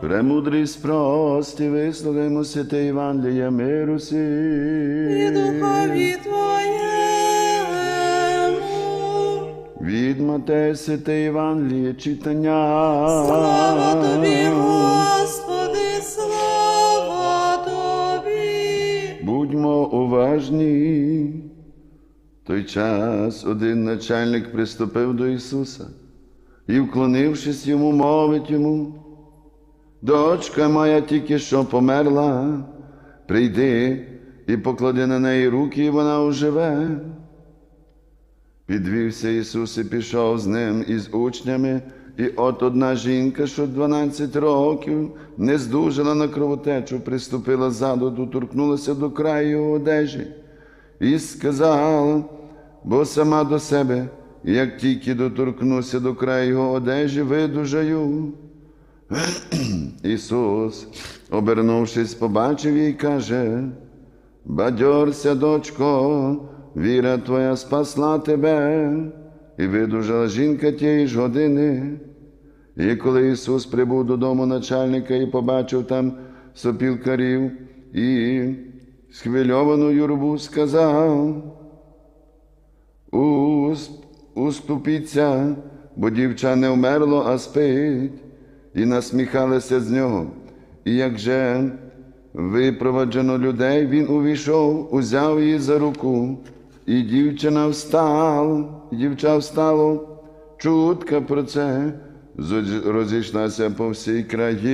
Премудрість прості, вислухаймо святе Євангеліє миру сі. і духові Твоєму. Від Матея святе Євангеліє читання. Слава Тобі, Господи, слава Тобі. Будьмо уважні. В той час один начальник приступив до Ісуса і, вклонившись йому, мовить йому, дочка моя тільки що померла, прийди і поклади на неї руки, і вона оживе. Підвівся Ісус і пішов з ним із учнями, і от одна жінка, що 12 років не здужала на кровотечу, приступила ззаду, доторкнулася до краю його одежі і сказала, бо сама до себе, як тільки доторкнуся до краю його одежі, видужаю. Ісус, обернувшись, побачив її каже, Бадьорся, дочко, віра твоя спасла тебе, і видужала жінка тієї ж години. І коли Ісус прибув додому начальника і побачив там сопілкарів і схвильовану юрбу, сказав, «Усп- Уступіться, бо дівча не вмерло, а спить, і насміхалися з нього. І як же випроваджено людей, він увійшов, узяв її за руку, і дівчина встала, дівча встало. Чутка про це розійшлася по всій країні.